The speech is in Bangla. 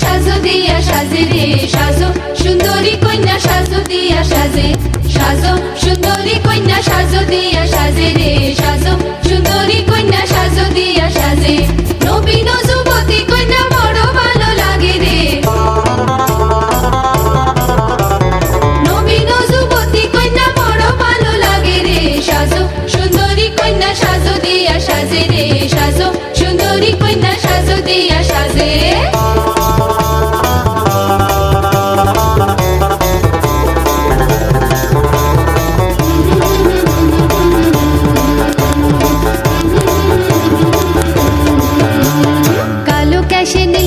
সাজু দিয়া সাজে রে সাজু। সুন্দরী কন্যা সাজু দিয়া সাজে। 谢你